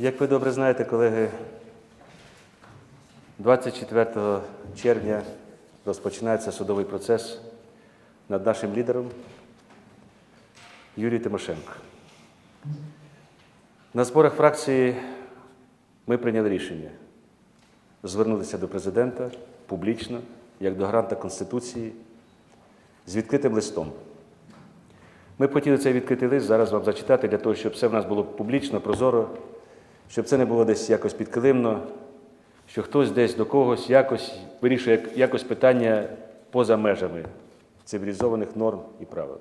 Як ви добре знаєте, колеги, 24 червня розпочинається судовий процес над нашим лідером Юрієм Тимошенко. На зборах фракції ми прийняли рішення звернутися до президента публічно, як до гаранта Конституції, з відкритим листом. Ми хотіли цей відкритий лист зараз вам зачитати для того, щоб все в нас було публічно, прозоро, щоб це не було десь якось підкилимно, що хтось десь до когось якось вирішує якось питання поза межами цивілізованих норм і правил.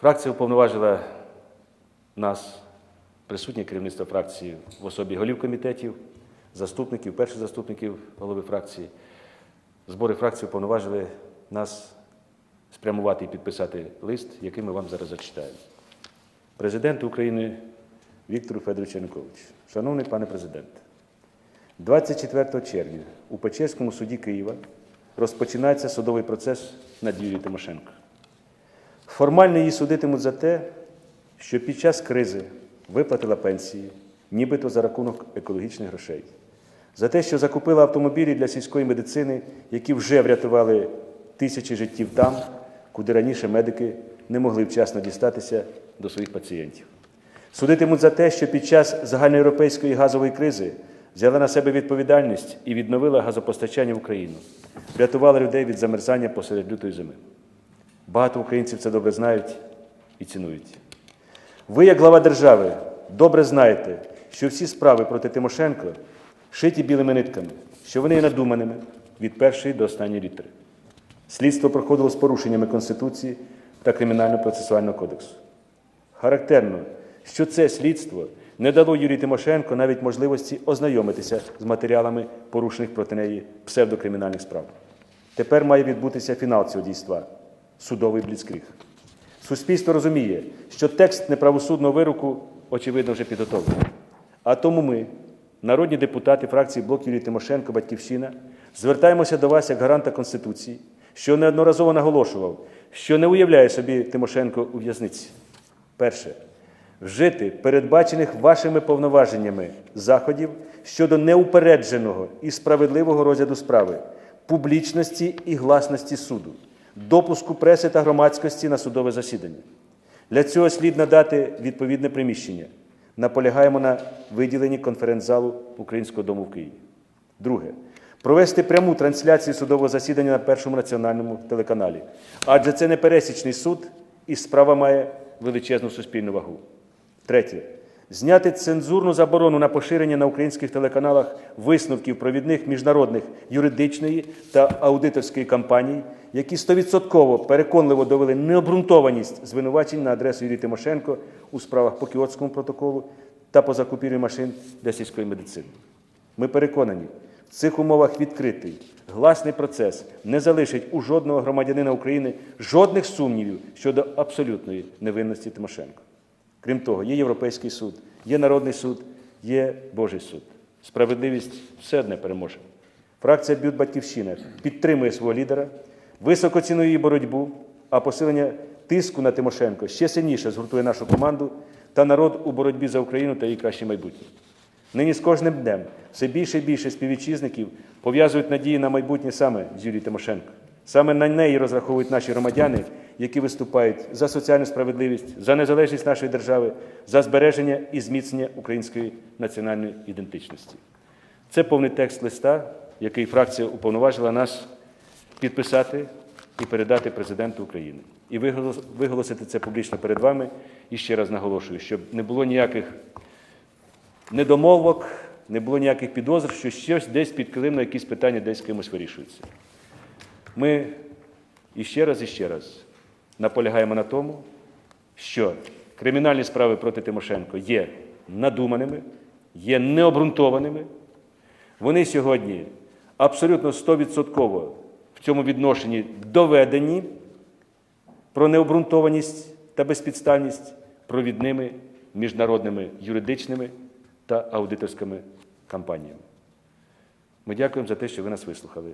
Фракція уповноважила нас, присутнє керівництво фракції в особі голів комітетів, заступників, перших заступників голови фракції. Збори фракції уповноважили нас спрямувати і підписати лист, який ми вам зараз зачитаємо. Президент України Віктору Федоровичу Януковичу. Шановний пане президент, 24 червня у Печерському суді Києва розпочинається судовий процес над Юрією Тимошенко. Формально її судитимуть за те, що під час кризи виплатила пенсії, нібито за рахунок екологічних грошей, за те, що закупила автомобілі для сільської медицини, які вже врятували тисячі життів там, куди раніше медики не могли вчасно дістатися до своїх пацієнтів. Судитимуть за те, що під час загальноєвропейської газової кризи взяла на себе відповідальність і відновила газопостачання в Україну, врятувала людей від замерзання посеред лютої зими. Багато українців це добре знають і цінують. Ви, як глава держави, добре знаєте, що всі справи проти Тимошенко шиті білими нитками, що вони є надуманими від першої до останньої літери. Слідство проходило з порушеннями Конституції та Кримінально-процесуального кодексу. Характерно, що це слідство не дало Юрію Тимошенко навіть можливості ознайомитися з матеріалами порушених проти неї псевдокримінальних справ. Тепер має відбутися фінал цього дійства судовий бліцкріг. Суспільство розуміє, що текст неправосудного вироку, очевидно, вже підготовлений. А тому ми, народні депутати фракції Блок Юрій Тимошенко, Батьківщина, звертаємося до вас як гаранта Конституції, що неодноразово наголошував, що не уявляє собі Тимошенко у в'язниці. Перше. Вжити передбачених вашими повноваженнями заходів щодо неупередженого і справедливого розгляду справи, публічності і гласності суду, допуску преси та громадськості на судове засідання. Для цього слід надати відповідне приміщення. Наполягаємо на виділенні конференц-залу Українського дому в Києві. Друге. Провести пряму трансляцію судового засідання на першому національному телеканалі. Адже це не пересічний суд, і справа має величезну суспільну вагу. Третє. Зняти цензурну заборону на поширення на українських телеканалах висновків провідних міжнародних юридичної та аудиторської кампаній, які стовідсотково переконливо довели необґрунтованість звинувачень на адресу Юрія Тимошенко у справах по Кіотському протоколу та по закупівлі машин для сільської медицини. Ми переконані, в цих умовах відкритий, гласний процес не залишить у жодного громадянина України жодних сумнівів щодо абсолютної невинності Тимошенко. Крім того, є Європейський суд, є Народний суд, є Божий суд. Справедливість все одне переможе. Фракція Бют Батьківщина підтримує свого лідера, високо цінує її боротьбу, а посилення тиску на Тимошенко ще сильніше згуртує нашу команду та народ у боротьбі за Україну та її краще майбутнє. Нині з кожним днем все більше і більше співвітчизників пов'язують надії на майбутнє саме з Юрією Тимошенко. Саме на неї розраховують наші громадяни, які виступають за соціальну справедливість, за незалежність нашої держави, за збереження і зміцнення української національної ідентичності. Це повний текст листа, який фракція уповноважила нас підписати і передати президенту України. І виголосити це публічно перед вами. І ще раз наголошую, щоб не було ніяких недомовок, не було ніяких підозр, що щось десь підкилимно, якісь питання десь кимось вирішуються. Ми іще раз і ще раз наполягаємо на тому, що кримінальні справи проти Тимошенко є надуманими, є необґрунтованими. Вони сьогодні абсолютно 100% в цьому відношенні доведені про необґрунтованість та безпідставність провідними міжнародними юридичними та аудиторськими кампаніями. Ми дякуємо за те, що ви нас вислухали.